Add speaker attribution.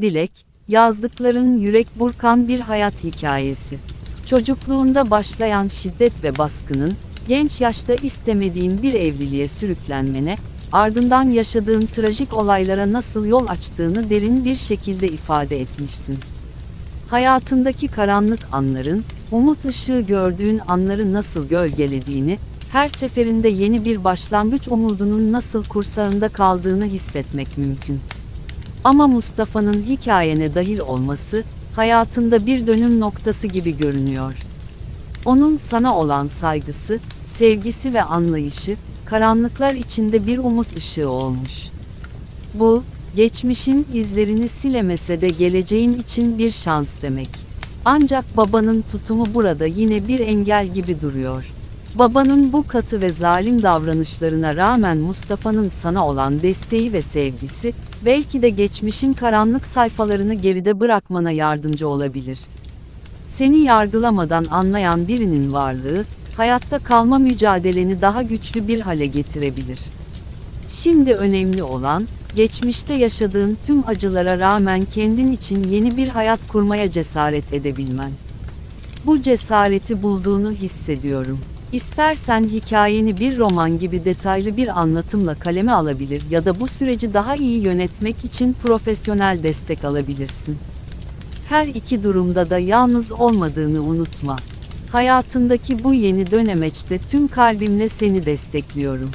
Speaker 1: Dilek, yazdıkların yürek burkan bir hayat hikayesi. Çocukluğunda başlayan şiddet ve baskının, genç yaşta istemediğin bir evliliğe sürüklenmene, ardından yaşadığın trajik olaylara nasıl yol açtığını derin bir şekilde ifade etmişsin. Hayatındaki karanlık anların, umut ışığı gördüğün anları nasıl gölgelediğini, her seferinde yeni bir başlangıç umudunun nasıl kursağında kaldığını hissetmek mümkün. Ama Mustafa'nın hikayene dahil olması, hayatında bir dönüm noktası gibi görünüyor. Onun sana olan saygısı, sevgisi ve anlayışı, karanlıklar içinde bir umut ışığı olmuş. Bu, geçmişin izlerini silemese de geleceğin için bir şans demek. Ancak babanın tutumu burada yine bir engel gibi duruyor. Babanın bu katı ve zalim davranışlarına rağmen Mustafa'nın sana olan desteği ve sevgisi, belki de geçmişin karanlık sayfalarını geride bırakmana yardımcı olabilir. Seni yargılamadan anlayan birinin varlığı, hayatta kalma mücadeleni daha güçlü bir hale getirebilir. Şimdi önemli olan, geçmişte yaşadığın tüm acılara rağmen kendin için yeni bir hayat kurmaya cesaret edebilmen. Bu cesareti bulduğunu hissediyorum. İstersen hikayeni bir roman gibi detaylı bir anlatımla kaleme alabilir ya da bu süreci daha iyi yönetmek için profesyonel destek alabilirsin. Her iki durumda da yalnız olmadığını unutma. Hayatındaki bu yeni dönemeçte tüm kalbimle seni destekliyorum.